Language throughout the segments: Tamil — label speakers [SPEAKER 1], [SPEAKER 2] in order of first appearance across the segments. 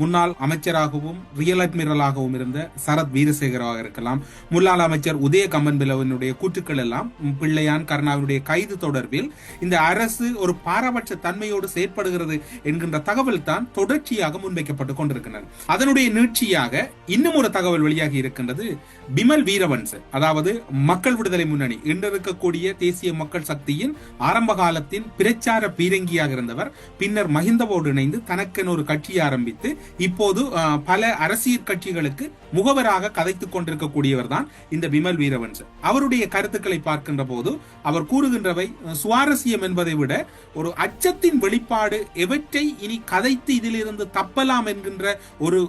[SPEAKER 1] முன்னாள் அமைச்சராகவும் ரியல் அட்மிரலாகவும் இருந்த சரத் வீரசேகராக இருக்கலாம். முன்னாள் அமைச்சர் உதய கம்மன்பிலவனுடைய கூற்றுக்கள் எல்லாம் பிள்ளையான் கருணாவினுடைய கைது தொடர்பில் இந்த அரசு ஒரு பாரபட்ச தன்மையோடு செயற்படுகிறது என்கின்ற தகவல் தான் தொடர்ச்சியாக முன்வைக்கப்பட்டு கொண்டிருக்கின்றன. அதனுடைய நீட்சியாக இன்னும் ஒரு தகவல் வெளியாகி இருக்கின்றது. பிமல் வீரவன்ச அதாவது மக்கள் விடுதலை முன்னணி இன்றிருக்கக்கூடிய தேசிய மக்கள் சக்தியின் ஆரம்ப காலத்தின் பிரச்சார பீரங்கியாக இருந்தவர் பின்னர் மஹிந்தவோடு இணைந்து தனக்கென ஒரு கட்சியை ஆரம்பித்து இப்போது பல அரசியல் கட்சிகளுக்கு முகவராக கதைத்துக் கொண்டிருக்கக்கூடியவர் தான் இந்த விமல் வீரவன்ச அவருடைய கருத்துக்களை பார்க்கின்ற போது அவர் கூறுகின்றவை சுவாரஸ்யம் என்பதை விட ஒரு அச்சத்தின் வெளிப்பாடு எவற்றை இனி கதைத்து இதிலிருந்து தப்பலாம் என்கின்ற ஒரு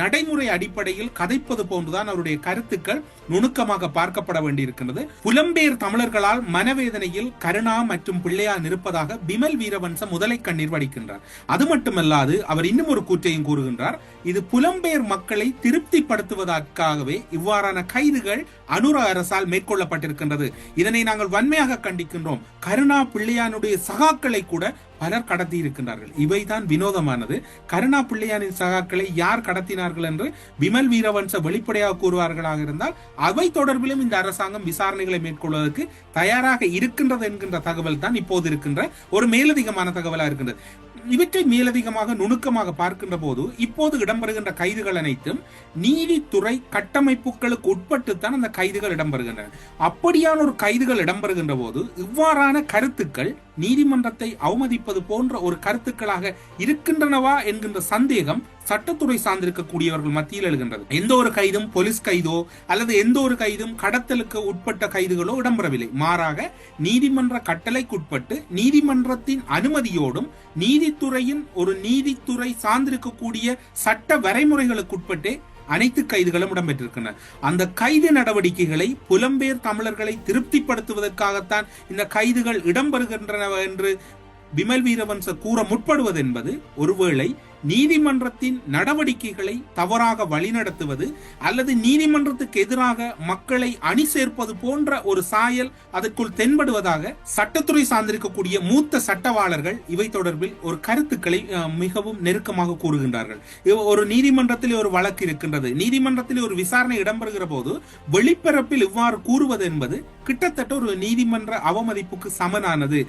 [SPEAKER 1] நடைமுறை அடிப்படையில் கதைப்பது போன்றுதான் அவருடைய கருத்துக்கள் நுணுக்கமாக பார்க்கப்பட வேண்டியிருக்கின்றது. புலம்பெயர் தமிழர்களால் மனவேதனையில் கருணா மற்றும் பிள்ளையார் இருப்பதாக விமல் வீரவன்ச முதலை கண்ணீர் வடிக்கின்றார். அது மட்டுமல்லாது அவர் இன்னும் ஒரு கூற்றையும் கூறுகின்றார் இது புலம்பெயர் மக்களை திருப்திப்படுத்துவதற்காகவே இவ்வாறான கைதுகள் அனுர அரசால் மேற்கொள்ளப்பட்டிருக்கின்றது. இதனை நாங்கள் வன்மையாக கண்டிக்கின்றோம். கருணா பிள்ளையானுடைய சகாக்களை கூட பலர் கடத்தி இருக்கின்றார்கள். இவைதான் வினோதமானது. கருணா பிள்ளையானின் சகாக்களை யார் கடத்தினார்கள் என்று விமல் வீரவன்ச வெளிப்படையாக கூறுவார்களாக இருந்தால் அவை தொடர்பிலும் இந்த அரசாங்கம் விசாரணைகளை மேற்கொள்வதற்கு தயாராக இருக்கின்றது என்கின்ற தகவல் தான் இப்போது இருக்கின்ற ஒரு மேலதிகமான தகவலாக இருக்கின்றது. இவற்றை மேலதிகமாக நுணுக்கமாக பார்க்கின்ற போது இப்போது இடம்பெறுகின்ற கைதுகள் அனைத்தும் நீதித்துறை கட்டமைப்புகளுக்கு உட்பட்டுத்தான் அந்த கைதுகள் இடம்பெறுகின்றன. அப்படியான ஒரு கைதுகள் இடம்பெறுகின்ற போது இவ்வாறான கருத்துக்கள் நீதிமன்றத்தை அவமதிப்பது போன்ற ஒரு கருத்துக்களாக இருக்கின்றனவா என்கின்ற சந்தேகம் சட்டத்துறை சார்ந்திருக்கக்கூடியவர்கள் மத்தியில் எழுகின்றது. எந்த ஒரு கைதும் போலீஸ் கைதோ அல்லது எந்த ஒரு கைதும் கடத்தலுக்கு உட்பட்ட கைதுகளோ இடம்பெறவில்லை. மாறாக நீதிமன்ற கட்டளைக்குட்பட்டு நீதிமன்றத்தின் அனுமதியோடும் நீதித்துறையின் ஒரு நீதித்துறை சார்ந்திருக்கக்கூடிய சட்ட வரைமுறைகளுக்குட்பட்டே அனைத்து கைதுகளும் இடம்பெற்றிருக்கின்றன. அந்த கைது நடவடிக்கைகளை புலம்பெயர் தமிழர்களை திருப்திப்படுத்துவதற்காகத்தான் இந்த கைதுகள் இடம்பெறுகின்றன என்று பிமல் வீரவன்ச கூற முற்படுவது என்பது ஒருவேளை நீதிமன்றத்தின் நடவடிக்கைகளை தவறாக வழிநடத்துவது அல்லது நீதிமன்றத்துக்கு எதிராக மக்களை அணி சேர்ப்பது போன்ற ஒரு சாயல் அதற்குள் தென்படுவதாக சட்டத்துறை சார்ந்திருக்கக்கூடிய மூத்த சட்டவாளர்கள் இவை தொடர்பில் ஒரு கருத்துக்களை மிகவும் நெருக்கமாக கூறுகின்றார்கள். ஒரு நீதிமன்றத்தில் ஒரு வழக்கு இருக்கின்றது. நீதிமன்றத்தில் ஒரு விசாரணை இடம்பெறுகிற போது வெளிப்பரப்பில் இவ்வாறு கூறுவது என்பது கிட்டத்தட்ட ஒரு நீதிமன்ற அவமதிப்புக்கு சமனானது.